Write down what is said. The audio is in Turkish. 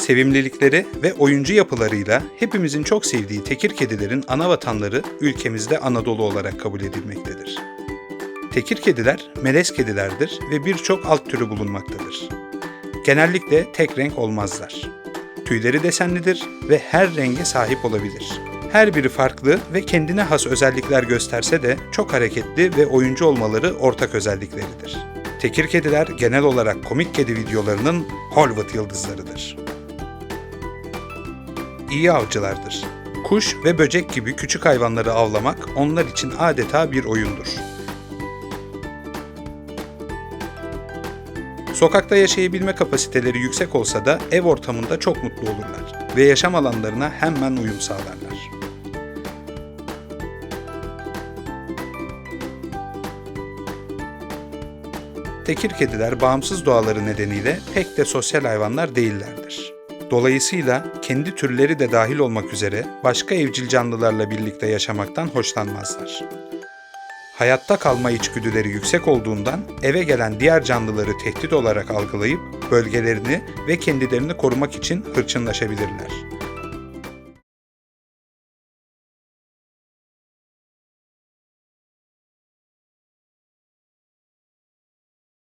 Sevimlilikleri ve oyuncu yapılarıyla hepimizin çok sevdiği tekir kedilerin ana vatanları ülkemizde Anadolu olarak kabul edilmektedir. Tekir kediler melez kedilerdir ve birçok alt türü bulunmaktadır. Genellikle tek renk olmazlar. Tüyleri desenlidir ve her renge sahip olabilir. Her biri farklı ve kendine has özellikler gösterse de çok hareketli ve oyuncu olmaları ortak özellikleridir. Tekir kediler genel olarak komik kedi videolarının Hollywood yıldızlarıdır. İyi avcılardır. Kuş ve böcek gibi küçük hayvanları avlamak onlar için adeta bir oyundur. Sokakta yaşayabilme kapasiteleri yüksek olsa da ev ortamında çok mutlu olurlar ve yaşam alanlarına hemen uyum sağlarlar. Tekir kediler bağımsız doğaları nedeniyle pek de sosyal hayvanlar değillerdir. Dolayısıyla kendi türleri de dahil olmak üzere başka evcil canlılarla birlikte yaşamaktan hoşlanmazlar. Hayatta kalma içgüdüleri yüksek olduğundan eve gelen diğer canlıları tehdit olarak algılayıp bölgelerini ve kendilerini korumak için hırçınlaşabilirler.